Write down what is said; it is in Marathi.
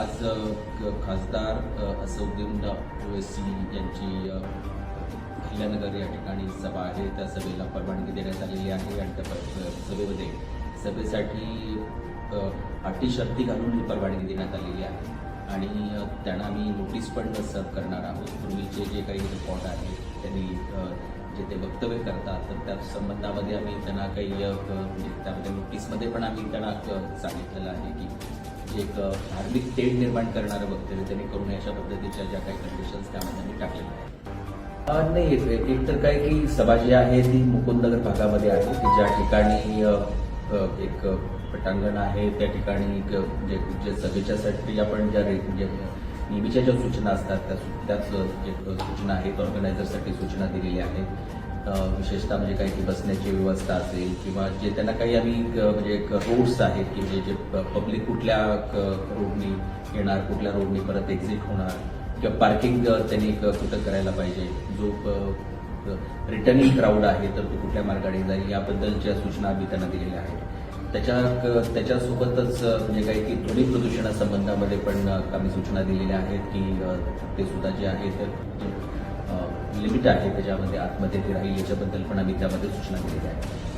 आज खासदार अ, ओवेसी यांची अ, अहिल्यानगर या ठिकाणी सभा आहे. त्या सभेला परवानगी देण्यात आलेली आहे आणि त्या सभेमध्ये सभेसाठी अटी शर्ती घालून ही परवानगी देण्यात आलेली आहे. आणि त्यांना आम्ही नोटीस पण सर्व करणार आहोत. पूर्वीचे जे काही रिपॉर्ट आहेत त्यांनी जे ते वक्तव्य करतात तर त्या संबंधामध्ये आम्ही त्यांना काही त्यामध्ये नोटीसमध्ये पण आम्ही त्यांना सांगितलेलं आहे की एक धार्मिक तेढ निर्माण करणारं वक्तव्य त्यांनी करू नये अशा पद्धतीच्या ज्या काही कंडिशन्स त्यामध्ये टाकलेल्या आहेत. नाही एक तर काय की सभा जी आहे ती मुकुंदनगर भागामध्ये आहे. की ज्या ठिकाणी एक पटांगण आहे त्या ठिकाणी म्हणजे जे सभेच्यासाठी आपण ज्या रे- म्हणजे नेहमीच्या ज्या सूचना असतात त्या त्याच जे सूचना आहेत. ऑर्गनायझरसाठी सूचना दिलेल्या आहेत. विशेषतः म्हणजे काही की बसण्याची व्यवस्था असेल किंवा जे त्यांना काही आम्ही म्हणजे एक रोड्स आहेत की म्हणजे जे पब्लिक कुठल्या रोडनी येणार कुठल्या रोडनी परत एक्झिट होणार किंवा पार्किंग त्यांनी कुठं करायला पाहिजे. जो रिटर्निंग क्राऊड आहे तर तो कुठल्या मार्गाने जाईल याबद्दलच्या सूचना आम्ही त्यांना दिलेल्या आहेत. त्याच्या क- त्याच्यासोबतच म्हणजे काही की ध्वनी प्रदूषणासंबंधामध्ये पण आम्ही सूचना दिलेल्या आहेत की ते सुद्धा जे आहे तर लिमिट आहे त्याच्यामध्ये आतमध्ये ते राहील याच्याबद्दल पण आम्ही त्यामध्ये सूचना केलेल्या आहेत